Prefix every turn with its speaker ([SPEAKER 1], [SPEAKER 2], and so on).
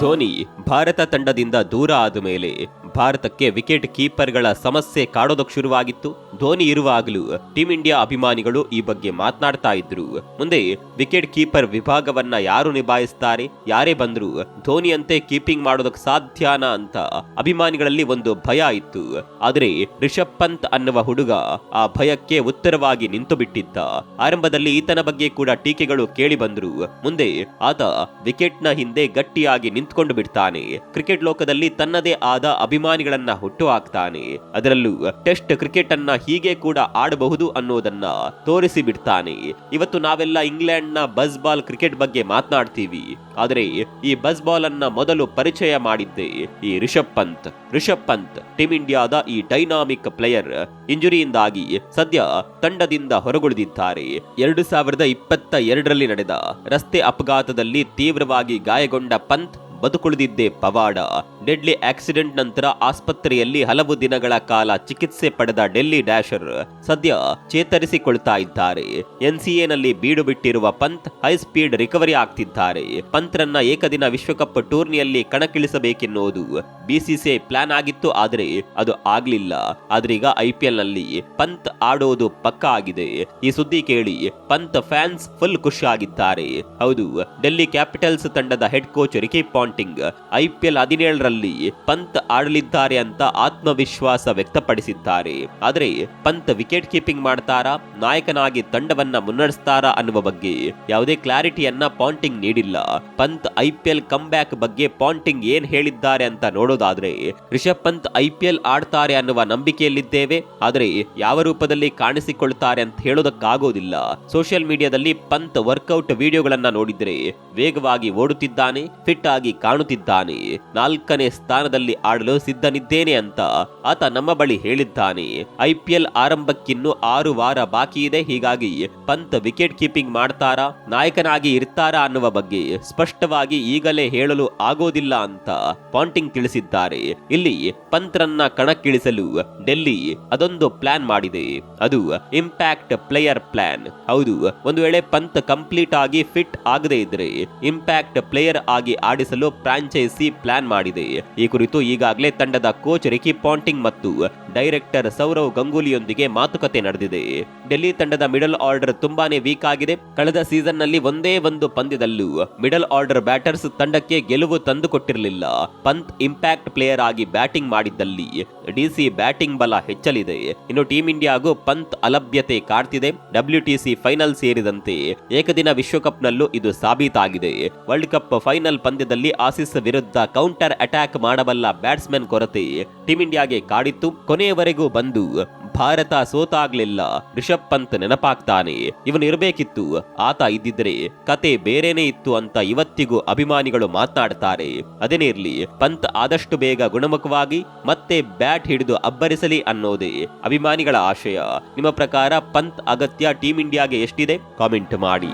[SPEAKER 1] ಧೋನಿ ಭಾರತ ತಂಡದಿಂದ ದೂರ ಆದ ಮೇಲೆ ಭಾರತಕ್ಕೆ ವಿಕೆಟ್ ಕೀಪರ್ಗಳ ಸಮಸ್ಯೆ ಕಾಡೋದಕ್ಕೆ ಶುರುವಾಗಿತ್ತು. ಧೋನಿ ಇರುವಾಗಲೂ ಟೀಂ ಇಂಡಿಯಾ ಅಭಿಮಾನಿಗಳು ಈ ಬಗ್ಗೆ ಮಾತನಾಡ್ತಾ ಇದ್ರು. ಮುಂದೆ ವಿಕೆಟ್ ಕೀಪರ್ ವಿಭಾಗವನ್ನ ಯಾರು ನಿಭಾಯಿಸ್ತಾರೆ, ಯಾರೇ ಬಂದ್ರು ಧೋನಿಯಂತೆ ಕೀಪಿಂಗ್ ಮಾಡೋದಕ್ಕೆ ಸಾಧ್ಯನಾ ಅಂತ ಅಭಿಮಾನಿಗಳಲ್ಲಿ ಒಂದು ಭಯ ಇತ್ತು. ಆದರೆ ರಿಷಬ್ ಪಂತ್ ಅನ್ನುವ ಹುಡುಗ ಆ ಭಯಕ್ಕೆ ಉತ್ತರವಾಗಿ ನಿಂತು ಬಿಟ್ಟಿದ್ದ ಆರಂಭದಲ್ಲಿ ಈತನ ಬಗ್ಗೆ ಕೂಡ ಟೀಕೆಗಳು ಕೇಳಿ ಬಂದ್ರು. ಮುಂದೆ ಆತ ವಿಕೆಟ್ನ ಹಿಂದೆ ಗಟ್ಟಿಯಾಗಿ ನಿಂತ್ಕೊಂಡು ಬಿಡ್ತಾನೆ. ಕ್ರಿಕೆಟ್ ಲೋಕದಲ್ಲಿ ತನ್ನದೇ ಆದ ಅಭಿಮಾನಿಗಳನ್ನ ಹುಟ್ಟು ಹಾಕ್ತಾನೆ ಅದರಲ್ಲೂ ಟೆಸ್ಟ್ ಕ್ರಿಕೆಟ್ ಅನ್ನ ಹೀಗೆ ಕೂಡ ಆಡಬಹುದು ಅನ್ನೋದನ್ನ ತೋರಿಸಿ ಬಿಡ್ತಾನೆ ಇವತ್ತು ನಾವೆಲ್ಲ ಇಂಗ್ಲೆಂಡ್ನ ಬಸ್ ಬಾಲ್ ಕ್ರಿಕೆಟ್ ಬಗ್ಗೆ ಮಾತನಾಡ್ತೀವಿ. ಆದರೆ ಈ ಬಸ್ ಬಾಲ್ ಅನ್ನ ಮೊದಲು ಪರಿಚಯ ಮಾಡಿದ್ದೆ ಈ ರಿಷಬ್ ಪಂತ್. ರಿಷಬ್ ಪಂತ್ ಟೀಮ್ ಇಂಡಿಯಾದ ಈ ಡೈನಾಮಿಕ್ ಪ್ಲೇಯರ್. ಇಂಜುರಿಯಿಂದಾಗಿ ಸದ್ಯ ತಂಡದಿಂದ ಹೊರಗುಳಿದಿದ್ದಾರೆ. ಎರಡು ಸಾವಿರದ ಇಪ್ಪತ್ತ ಎರಡರಲ್ಲಿ ನಡೆದ ರಸ್ತೆ ಅಪಘಾತದಲ್ಲಿ ತೀವ್ರವಾಗಿ ಗಾಯಗೊಂಡ ಪಂತ್ ಬದುಕುಳಿದಿದ್ದೇ ಪವಾಡ. ಡೆಡ್ಲಿ ಆಕ್ಸಿಡೆಂಟ್ ನಂತರ ಆಸ್ಪತ್ರೆಯಲ್ಲಿ ಹಲವು ದಿನಗಳ ಕಾಲ ಚಿಕಿತ್ಸೆ ಪಡೆದ ಡೆಲ್ಲಿ ಡ್ಯಾಶರ್ ಸದ್ಯ ಚೇತರಿಸಿಕೊಳ್ತಾ ಇದ್ದಾರೆ. ಎನ್ಸಿಎನಲ್ಲಿ ಬೀಡು ಬಿಟ್ಟಿರುವ ಪಂತ್ ಹೈ ಸ್ಪೀಡ್ ರಿಕವರಿ ಆಗ್ತಿದ್ದಾರೆ. ಪಂತ್ರನ್ನ ಏಕದಿನ ವಿಶ್ವಕಪ್ ಟೂರ್ನಿಯಲ್ಲಿ ಕಣಕ್ಕಿಳಿಸಬೇಕೆನ್ನುವುದು ಬಿಸಿಸಿಐ ಪ್ಲಾನ್ ಆಗಿತ್ತು ಆದರೆ ಅದು ಆಗ್ಲಿಲ್ಲ. ಆದ್ರೀಗ ಐಪಿಎಲ್ನಲ್ಲಿ ಪಂತ್ ಆಡೋದು ಪಕ್ಕ ಆಗಿದೆ. ಈ ಸುದ್ದಿ ಕೇಳಿ ಪಂತ್ ಫ್ಯಾನ್ಸ್ ಫುಲ್ ಖುಷಿಯಾಗಿದ್ದಾರೆ. ಹೌದು, ಡೆಲ್ಲಿ ಕ್ಯಾಪಿಟಲ್ಸ್ ತಂಡದ head coach Ricky Ponting IPL ಹದಿನೇಳರಲ್ಲಿ ಪಂತ್ ಆಡಲಿದ್ದಾರೆ ಅಂತ ಆತ್ಮವಿಶ್ವಾಸ ವ್ಯಕ್ತಪಡಿಸಿದ್ದಾರೆ. ಆದರೆ ಪಂತ್ ವಿಕೆಟ್ ಕೀಪಿಂಗ್ ಮಾಡ್ತಾರಾ, ನಾಯಕನಾಗಿ ತಂಡವನ್ನ ಮುನ್ನಡೆಸ್ತಾರಾ ಅನ್ನುವ ಬಗ್ಗೆ ಯಾವುದೇ ಕ್ಲಾರಿಟಿಯನ್ನ ಪಾಂಟಿಂಗ್ ನೀಡಿಲ್ಲ. ಪಂತ್ ಐಪಿಎಲ್ ಕಮ್ ಬ್ಯಾಕ್ ಬಗ್ಗೆ ಪಾಂಟಿಂಗ್ ಏನ್ ಹೇಳಿದ್ದಾರೆ ಅಂತ ನೋಡೋದಾದ್ರೆ, ರಿಷಬ್ ಪಂತ್ ಐಪಿಎಲ್ ಆಡ್ತಾರೆ ಅನ್ನುವ ನಂಬಿಕೆಯಲ್ಲಿದ್ದೇವೆ, ಆದರೆ ಯಾವ ರೂಪದಲ್ಲಿ ಕಾಣಿಸಿಕೊಳ್ತಾರೆ ಅಂತ ಹೇಳೋದಕ್ಕಾಗೋದಿಲ್ಲ. ಸೋಷಿಯಲ್ ಮೀಡಿಯಾದಲ್ಲಿ ಪಂತ್ ವರ್ಕೌಟ್ ವಿಡಿಯೋಗಳನ್ನ ನೋಡಿದ್ರೆ ವೇಗವಾಗಿ ಓಡುತ್ತಿದ್ದಾನೆ, ಫಿಟ್ ಆಗಿ ಕಾಣುತ್ತಿದ್ದಾನೆ. ನಾಲ್ಕನೇ ಸ್ಥಾನದಲ್ಲಿ ಆಡಲು ಸಿದ್ಧನಿದ್ದೇನೆ ಅಂತ ಆತ ನಮ್ಮ ಬಳಿ ಹೇಳಿದ್ದಾನೆ. ಐಪಿಎಲ್ ಆರಂಭಕ್ಕಿನ್ನೂ ಆರು ವಾರ ಬಾಕಿ ಇದೆ, ಹೀಗಾಗಿ ಪಂತ್ ವಿಕೆಟ್ ಕೀಪಿಂಗ್ ಮಾಡ್ತಾರಾ, ನಾಯಕನಾಗಿ ಇರ್ತಾರಾ ಅನ್ನುವ ಬಗ್ಗೆ ಸ್ಪಷ್ಟವಾಗಿ ಈಗಲೇ ಹೇಳಲು ಆಗೋದಿಲ್ಲ ಅಂತ ಪಾಂಟಿಂಗ್ ತಿಳಿಸಿದ್ದಾರೆ. ಇಲ್ಲಿ ಪಂತ್ರನ್ನ ಕಣಕ್ಕಿಳಿಸಲು ಡೆಲ್ಲಿ ಅದೊಂದು ಪ್ಲಾನ್ ಮಾಡಿದೆ. ಅದು ಇಂಪ್ಯಾಕ್ಟ್ ಪ್ಲೇಯರ್ ಪ್ಲಾನ್. ಹೌದು, ಒಂದು ವೇಳೆ ಪಂತ್ ಕಂಪ್ಲೀಟ್ ಆಗಿ ಫಿಟ್ ಆಗದೆ ಇದ್ರೆ ಇಂಪ್ಯಾಕ್ಟ್ ಪ್ಲೇಯರ್ ಆಗಿ ಆಡಿಸಲು ಫ್ರಾಂಚೈಸಿ ಪ್ಲಾನ್ ಮಾಡಿದೆ. ಈ ಕುರಿತು ಈಗಾಗಲೇ ತಂಡದ ಕೋಚ್ ರಿಕಿ ಪಾಂಟಿಂಗ್ ಮತ್ತು ಡೈರೆಕ್ಟರ್ ಸೌರವ್ ಗಂಗೂಲಿಯೊಂದಿಗೆ ಮಾತುಕತೆ ನಡೆದಿದೆ. ಡೆಲ್ಲಿ ತಂಡದ ಮಿಡಲ್ ಆರ್ಡರ್ ತುಂಬಾನೇ ವೀಕ್ ಆಗಿದೆ. ಕಳೆದ ಸೀಸನ್ನಲ್ಲಿ ಒಂದೇ ಒಂದು ಪಂದ್ಯದಲ್ಲೂ ಮಿಡಲ್ ಆರ್ಡರ್ ಬ್ಯಾಟರ್ಸ್ ತಂಡಕ್ಕೆ ಗೆಲುವು ತಂದುಕೊಟ್ಟಿರಲಿಲ್ಲ. ಪಂತ್ ಇಂಪ್ಯಾಕ್ಟ್ ಪ್ಲೇಯರ್ ಆಗಿ ಬ್ಯಾಟಿಂಗ್ ಮಾಡಿದ್ದಲ್ಲಿ ಡಿಸಿ ಬ್ಯಾಟಿಂಗ್ ಬಲ ಹೆಚ್ಚಲಿದೆ. ಇನ್ನು ಟೀಂ ಇಂಡಿಯಾಗೂ ಪಂತ್ ಅಲಭ್ಯತೆ ಕಾಡ್ತಿದೆ. ಡಬ್ಲ್ಯೂಟಿಸಿ ಫೈನಲ್ ಸೇರಿದಂತೆ ಏಕದಿನ ವಿಶ್ವಕಪ್ನಲ್ಲೂ ಇದು ಸಾಬೀತಾಗಿದೆ. ವರ್ಲ್ಡ್ ಕಪ್ ಫೈನಲ್ ಪಂದ್ಯದಲ್ಲಿ ಆಸಿಸ್ ವಿರುದ್ಧ ಕೌಂಟರ್ ಅಟ್ಯಾಕ್ ಮಾಡಬಲ್ಲ ಬ್ಯಾಟ್ಸ್ಮನ್ ಕೊರತೆ ಟೀಂ ಇಂಡಿಯಾಗೆ ಕಾಡಿತ್ತು. ಕೊನೆಯವರೆಗೂ ಬಂದು ಭಾರತ ಸೋತಾಗ್ಲಿಲ್ಲ. ರಿಷಬ್ ಪಂತ್ ನೆನಪಾಗ್ತಾನೆ. ಇವನು ಇರಬೇಕಿತ್ತು. ಆತ ಇದ್ದಿದ್ರೆ ಕತೆ ಬೇರೆನೇ ಇತ್ತು ಅಂತ ಇವತ್ತಿಗೂ ಅಭಿಮಾನಿಗಳು ಮಾತನಾಡ್ತಾರೆ. ಅದೇನೇ ಇರ್ಲಿ ಪಂತ್ ಆದಷ್ಟು ಬೇಗ ಗುಣಮುಖವಾಗಿ ಮತ್ತೆ ಬ್ಯಾಟ್ ಹಿಡಿದು ಅಬ್ಬರಿಸಲಿ ಅನ್ನೋದೇ ಅಭಿಮಾನಿಗಳ ಆಶಯ. ನಿಮ್ಮ ಪ್ರಕಾರ ಪಂತ್ ಅಗತ್ಯ ಟೀಂ ಇಂಡಿಯಾಗೆ ಎಷ್ಟಿದೆ? ಕಾಮೆಂಟ್ ಮಾಡಿ.